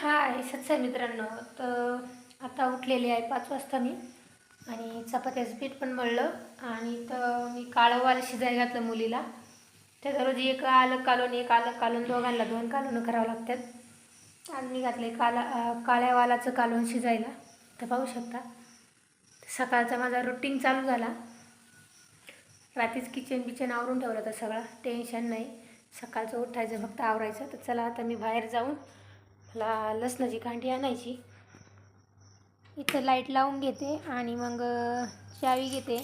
हाय सच्चा मित्रांनो. तर आता उठलेली आहे पाच वाजता मी. आणि चपात्याचं पीठ पण मळलं. आणि तर मी काळं वाल शिजायला घातलं मुलीला. त्याचा दररोज एक आलं कालून एक आलं कालून दोघांना दोन कालून करावं लागतात. आणि मी घातले काला काळ्या वालाचं कालवण शिजायला. तर पाहू शकता. सकाळचा माझा रुटीन चालू झाला. रात्रीच किचन बिचन आवरून ठेवलं तर सगळं. टेन्शन नाही. सकाळचं उठायचं फक्त आवरायचं. तर चला आता मी बाहेर जाऊन मला लसणाची कांडी आणायची. इथं लाइट लावून घेते आणि मग चावी घेते.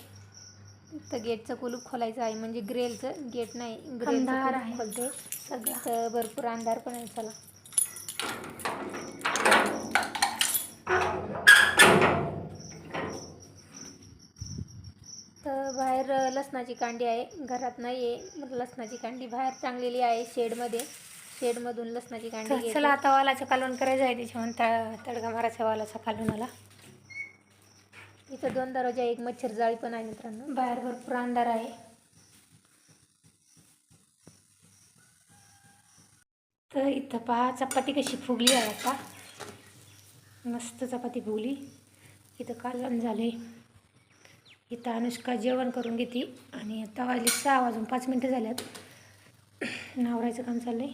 इथं गेटचं कुलूप खोलायचं आहे म्हणजे ग्रेलचं. गेट नाही ग्रेलचं कुलूप आहे. खोलते. सगळं. भरपूर अंधार पण आहे चला. तर बाहेर लसणाची कांडी आहे. घरात नाही आहे लसणाची कांडी बाहेर टांगलेली आहे शेडमध्ये शेडमधून लसणाची कांडी. चला आता वालाचं कालवण करायचं आहे त्याच्यावर तळ तडका मारायचा वालाचा कालवणाला इथं दोन दरवाजा एक मच्छर जाळी पण आहे मित्रांनो. बाहेर भरपूर अंधार आहे. तर इथं पहा चपाती कशी फुगली आहे आता. मस्त चपाती फुगली. इथं कालवण झाले इथं अनुष्का जेवण करून घेते. आणि आता वाजले सहा वाजून पाच मिनटं झाल्यात. नावरायचं काम चाललंय.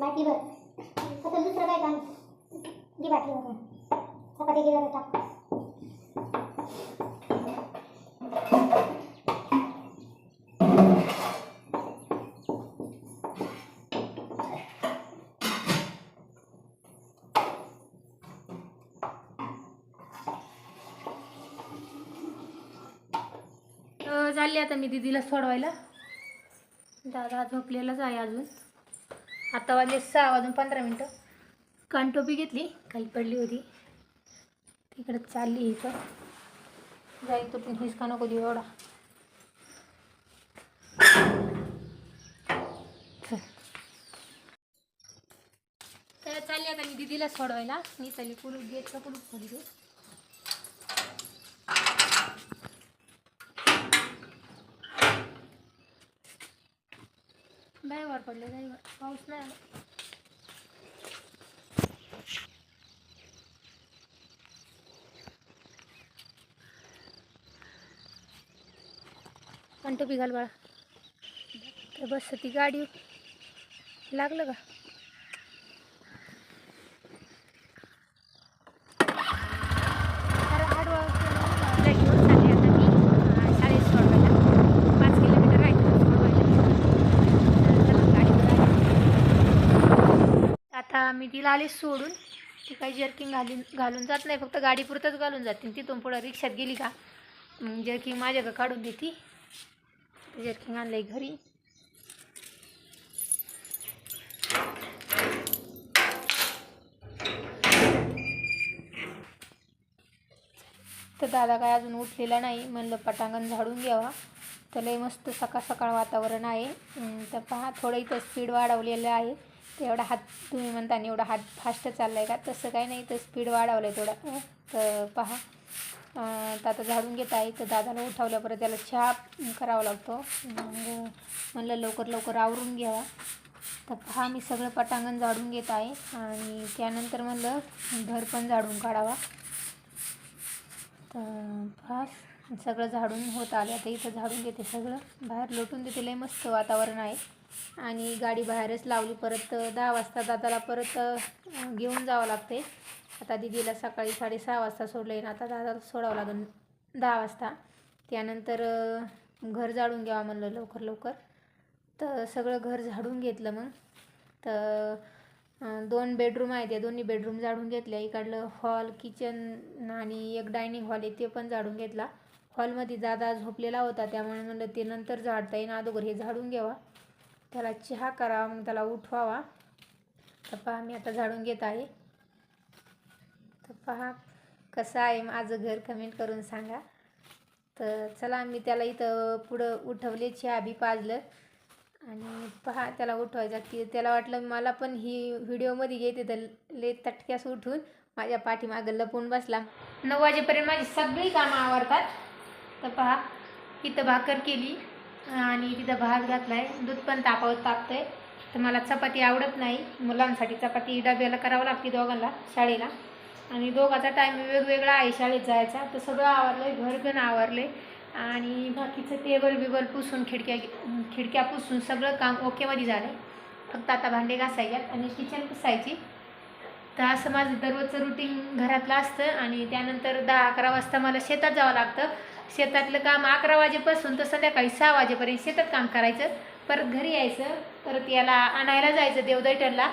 बाकी भर. फक्त दुसरं काय काम? जी बाटली भरून चपाती गेला टाक. चालली झाली आता मी दिदीला सोडवायला. दादा झोपलेलाच आहे अजून. आता वाजले सहा वाजून पंधरा मिनटं. कानटोपी घेतली काही पडली होती. तिकडं चालली इथं. जाईल तो पण हिसका नको देऊ एवढा. चल. तर चालली आता मी दिदीला सोडवायला. मी चालली कुलूप गेटचा कुलूप खोली दे वर पडले वर पाऊस नाही आला. कंटोपी घाल बाळा? बस ती गाडी लागलं का तर आठ वाजता घेऊन चालली आता मी अं, शाळेत सोडवायला पाच किलोमीटर आहे सोडवायला चला, गाडीवर आली. आता मी तिला आले सोडून. ती काही जर्किंग घालून घालून जात नाही. फक्त गाडीपुरतंच घालून जाते तिथून पुढं रिक्षात गेली का? मग जर्किंग माझ्याकडे काढून देते. जर्किंग आणलंय घरी. तर दादा काय अजून उठलेला नाही. म्हणलं पटांगण झाडून घ्यावा. तर लय मस्त सकाळ सकाळ वातावरण आहे. तर पहा थोडं इथं स्पीड वाढवलेलं आहे. एवढा हात तुम्ही म्हणता एवढा हात फास्ट चालला आहे का? तसं काही नाही तर स्पीड वाढवलं आहे थोडा तर पहा. तर आता झाडून घेत आहे तर दादाला उठवल्या परत त्याला चहा करावा लागतो. मग म्हणलं लवकर लवकर आवरून घ्यावा. तर पहा मी सगळं पटांगण झाडून घेत आहे. आणि त्यानंतर म्हणलं घर पण झाडून काढावा. तर पहा सगळं झाडून होत आलं. आता इथं झाडून घेते सगळं. बाहेर लोटून देते लय मस्त वातावरण आहे. आणि गाडी बाहेरच लावली परत दहा वाजता दादाला परत घेऊन जावं लागते. आता दिदीला सकाळी साडेसहा वाजता सोडलं येईन आता दादाला सोडावं लागेल दहा वाजता. त्यानंतर घर झाडून घ्यावा म्हणलं लवकर लवकर. तर सगळं घर झाडून घेतलं मग. तर दोन बेडरूम आहेत या दोन्ही बेडरूम झाडून घेतल्या. इकडलं हॉल किचन आणि एक डायनिंग हॉल आहे ते पण झाडून घेतला. हॉलमध्ये दादा झोपलेला होता त्यामुळे म्हणलं ते नंतर झाडता येईन अगोदर हे झाडून घ्यावा. त्याला चहा करावा मग त्याला उठवावा. तर पहा मी आता झाडून घेत आहे. तर पहा कसं आहे माझं घर कमेंट करून सांगा. तर चला मी त्याला इथं पुढं उठवले चहा बी पाजलं. आणि पहा त्याला उठवायचा की त्याला वाटलं मला पण ही व्हिडिओमध्ये घेते तर ले तटक्यास उठून माझ्या पाठीमागं लपून बसला. नऊ वाजेपर्यंत माझी सगळी कामं आवडतात तर पहा इथं भाकर केली. आणि तिथं भात घातला आहे दूध पण तापावत तापतं आहे तर मला चपाती आवडत नाही. मुलांसाठी चपाती डब्याला करावं लागते दोघांना शाळेला. आणि दोघाचा टाईम वेगवेगळा आहे शाळेत जायचा. तर सगळं आवरलं आहे घर पण आवरले आणि बाकीचं टेबल बिबल पुसून खिडक्या खिडक्या पुसून सगळं काम ओकेमध्ये झालं फक्त आता भांडे घासायच्यात आणि किचन पुसायची. तर असं माझं दररोजचं रुटीन घरातलं असतं. आणि त्यानंतर दहा अकरा वाजता मला शेतात जावं लागतं. शेतातलं काम अकरा वाजेपासून तर संध्याकाळी सहा वाजेपर्यंत शेतात काम करायचं. परत घरी यायचं परत याला आणायला जायचं देवदैठणला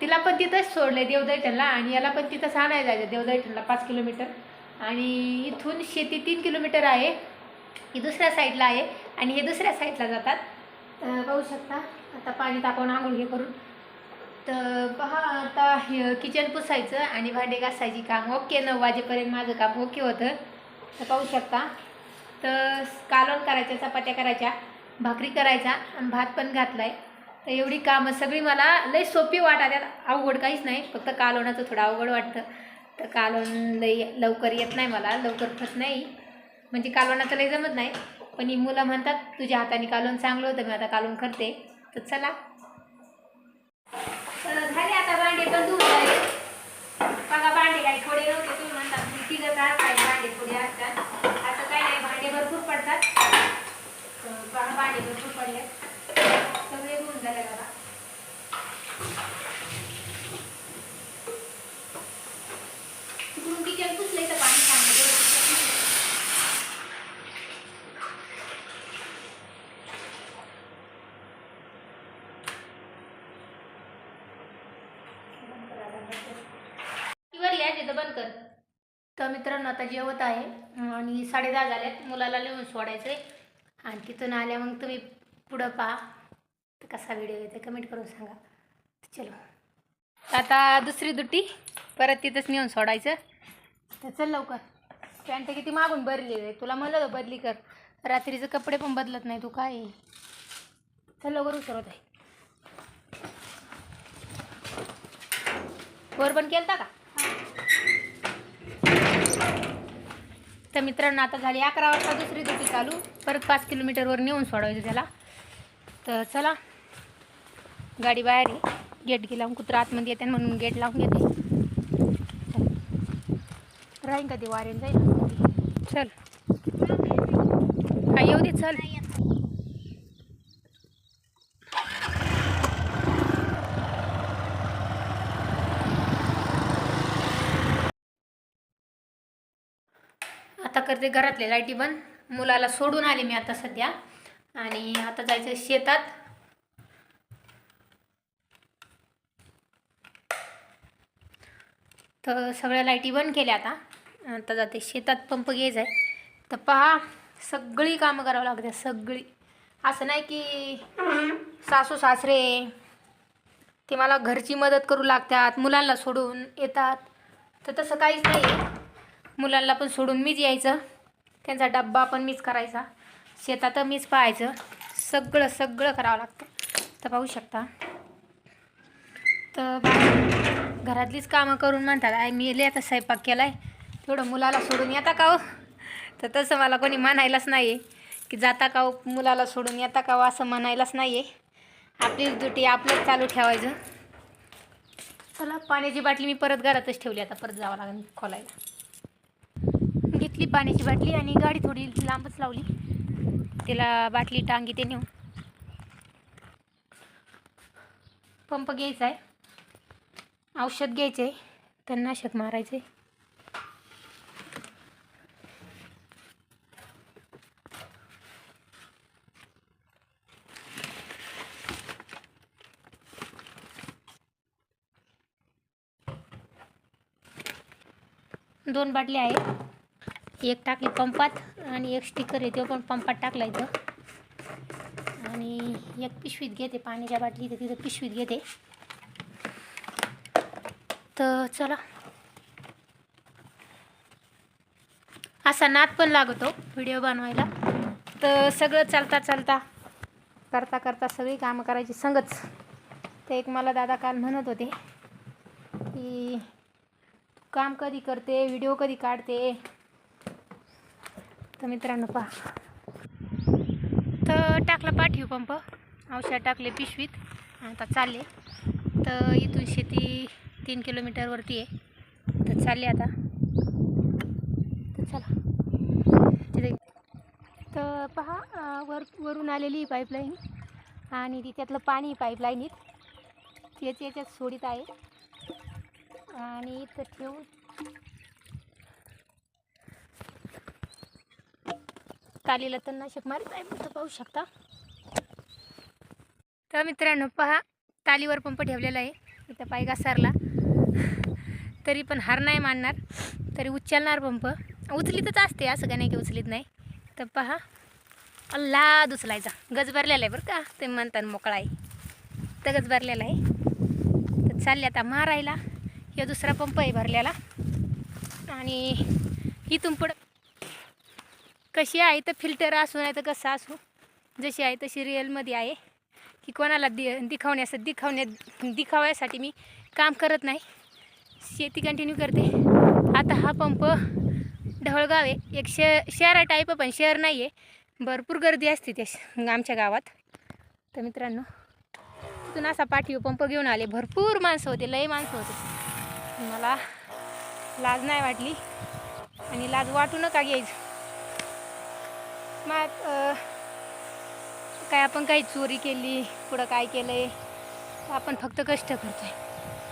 तिला पण तिथंच सोडलं देवदैठणला आणि याला पण तिथंच आणायला जायचं देवदैठणला पाच किलोमीटर. आणि इथून शेती तीन किलोमीटर आहे. ही दुसऱ्या साईडला आहे आणि हे दुसऱ्या साईडला जातात. पाहू शकता आता पाणी तापवून आंघोळ हे करून. तर पहा आता हे किचन पुसायचं आणि भांडे घासायची काम. ओके नऊ वाजेपर्यंत माझं काम ओके होतं. तर पाहू शकता. तर कालवण करायच्या चपात्या करायच्या भाकरी करायच्या आणि भात पण घातला आहे तर एवढी कामं सगळी मला लई सोपी वाटा त्यात अवघड काहीच नाही. फक्त कालवणाचं थोडं अवघड वाटतं. तर कालवण लई लवकर येत नाही मला. लवकर फस नाही. म्हणजे कालवणाचं लई जमत नाही. पण ही मुलं म्हणतात तुझ्या हाताने कालवण चांगलं होतं मी आता कालवण करते. तर चला तर झाले आता भांडे पण धुवून झाले बघा भांडे काही थोडे नव्हते तुम्ही म्हणतात मी तिघं का काय भांडे थोडे असतात आता काही नाही भांडे भरपूर पडतात तर बघा भांडे भरपूर पडले सगळे धुवून झाले बघा. तिकडून किचन पुसले तर पाणी तिथं बंद कर. तर मित्रांनो आता जेवत आहे. आणि साडे दहा झाल्यात मुलाला लिहून सोडायचं आहे आणि तिथून आल्या मग तुम्ही पुढं तर कसा व्हिडिओ येते कमेंट करून सांगा. चलो. आता दुसरी दुट्टी परत तिथंच नेऊन सोडायचं. तर चल लवकर. पॅन्ट किती मागून भरली आहे तुला म्हणलं बदली कर. रात्रीचे कपडे पण बदलत नाही तू काय? चल लवकर उसरत आहे वर पण केलता का? तर मित्रांनो आता झाली अकरा वाजता दुसरी दुसरी चालू. परत पाच किलोमीटरवर नेऊन सोडवायचं त्याला. तर चला गाडी बाहेर आहे. गेट गेला लावून कुत्रा आतमध्ये येते म्हणून गेट लावून घेते. राहीन का ते वारेन जाईल चल. हा येऊ दे चल. आता करते घरातले लाईटी बंद. मुलाला सोडून आले मी आता सध्या. आणि आता जायचं शेतात. तर सगळ्या लाईटी बंद केल्या आता. आता जाते शेतात पंप घ्यायचा आहे तर पहा सगळी कामं करावं लागतात सगळी. असं नाही की सासू सासरे ते मला घरची मदत करू लागतात मुलांना सोडून येतात. तर तसं काहीच नाही. मुलांना पण सोडून मीच यायचं. त्यांचा डब्बा पण मीच करायचा. शेतात मीच पाहायचं. सगळं सगळं करावं लागतं. तर पाहू शकता. तर बा- घरातलीच कामं करून म्हणतात आय मी येले आता स्वयंपाक केला आहे तेवढं मुलाला सोडून येता का हो? तर तसं मला कोणी म्हणायलाच नाही आहे की जाता का हो? मुलाला सोडून येता का हो? असं म्हणायलाच नाही आहे आपलीच ड्युटी आपलंच चालू ठेवायचं. चला पाण्याची बाटली मी परत घरातच ठेवली आता. परत जावं लागेल खोलायला. घेतली पाण्याची बाटली आणि गाडी थोडी लांबच लावली. तिला बाटली टांगी ते नेऊन. पंप घ्यायचा आहे. औषध घ्यायचे तणनाशक मारायचे दोन बाटल्या आहेत. एक टाकली पंपात आणि एक स्टिकर आहे तो पण पंपात टाकला इथं. आणि एक पिशवीत घेते पाण्याच्या बाटली तर तिथं पिशवीत घेते. तर चला. असा नाद पण लागतो व्हिडिओ बनवायला. तर सगळं चालता चालता करता करता सगळी कामं करायची संगच. तर एक मला दादा काल म्हणत होते की तू काम कधी करते व्हिडिओ कधी काढते? तर मित्रांनो पहा. तर टाकला पाठीव पंप. औषध टाकले पिशवीत. आता चालले. तर इथून शेती तीन किलोमीटरवरती आहे. तर चालले आता. तर चला. तिथे. तर पहा वर वरून आलेली पाईपलाईन आणि तिच्यातलं पाणी पाईपलाईनीत तेच याच्यात सोडित आहे. आणि इथं ठेवून कालीला तणनाशक मारित आहे तर पाहू शकता. तर मित्रांनो पहा तालीवर पंप ठेवलेला आहे. इथं पाय घसरला. तरी पण हार नाही मानणार. तरी उचलणार पंप. उचलीतच असते असं का नाही की उचलीत नाही. तर पहा अल्ला दुचलायचा गज भरलेला आहे बरं का ते म्हणतात मोकळा आहे. तर गज भरलेला आहे. तर चालले आता मारायला. हे दुसरा पंप आहे भरलेला. आणि इथून पुढं कशी आहे तर फिल्टर असू नाही तर कसं असू. जशी आहे तशी रिअलमध्ये आहे. की कोणाला दि दिखावण्यास दिखावण्या दिखाव्यासाठी मी काम करत नाही. शेती कंटिन्यू करते. आता हा पंप ढवळगाव आहे. एक शे शहर टाईप पण शहर नाही आहे भरपूर गर्दी असते त्या श- आमच्या गावात. तर मित्रांनो तिथून असा पाठीव पंप घेऊन आले. भरपूर माणसं होते लय माणसं होते. मला लाज नाही वाटली. आणि लाज वाटू नका घ्यायचं. मग काय आपण काही चोरी केली पुढं काय केलं आहे आपण फक्त कष्ट करतो आहे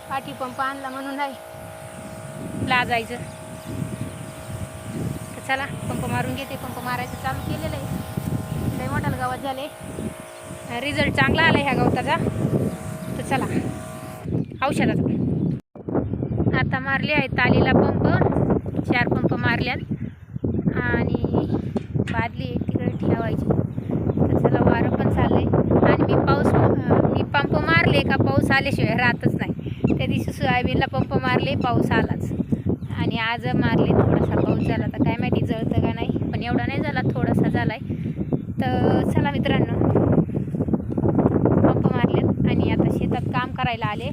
पाठीपंप आणला म्हणून नाही. लाजायचं तर चला पंप मारून घेते. पंप मारायचं चालू केलेलं आहे. लय मोठाल गावात झाले. रिझल्ट चांगला आला ह्या गवताचा. तर चला औषधाचा. आता मारले आहेत तालीला पंप. चार पंप मारल्यात. आणि बादली आहे तिकडे ठेवायची. तर चला वारं पण चाललंय. आणि मी पाऊस मी पंप मारले का पाऊस आल्याशिवाय राहतच नाही. त्या दिवशी सोयाबीनला पंप मारले पाऊस आलाच. आणि आज मारले थोडासा पाऊस झाला. तर काय माहिती जळतं का नाही पण एवढा नाही झाला थोडासा झाला आहे तर चला मित्रांनो पंप मारलेत आणि आता शेतात काम करायला आले.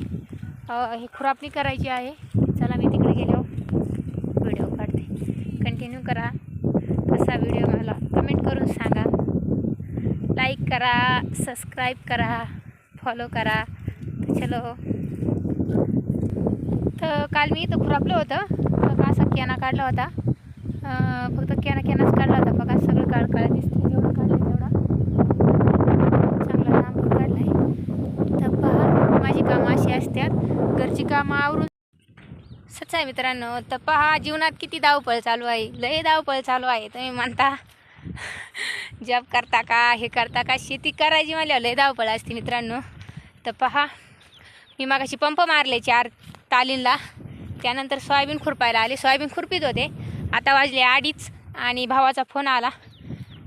हे खुरापणी करायची आहे. चला मी तिकडे गेलो व्हिडिओ काढते. कंटिन्यू करा. कसा व्हिडिओ मला कमेंट करून सांगा. लाईक करा सबस्क्राईब करा फॉलो करा. तर चलो. तर काल मी इथं खुरापलं होतं. बघा असा कॅना काढला होता. फक्त कॅना कॅनाच काढला होता. बघा सगळं काळ काळ दिसते जेवढं काढलं तेवढा. चांगला लांब काढला आहे तर पहा माझी कामं अशी असतात. घरची कामं आवरून सच आहे मित्रांनो. तर पहा जीवनात किती धावपळ चालू आहे. लय धावपळ चालू आहे तुम्ही म्हणता. जॉब करता का हे करता का शेती करायची मला लय धावपळ असते मित्रांनो. तर पहा मी मागाशी पंप मारले चार तालींला. त्यानंतर सोयाबीन खुरपायला आले. सोयाबीन खुरपीत होते. आता वाजले अडीच आणि भावाचा फोन आला.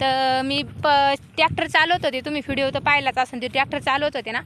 तर मी प ट्रॅक्टर चालवत होते. तुम्ही व्हिडिओ तर पाहिलाच असून ते ट्रॅक्टर चालवत होते ना.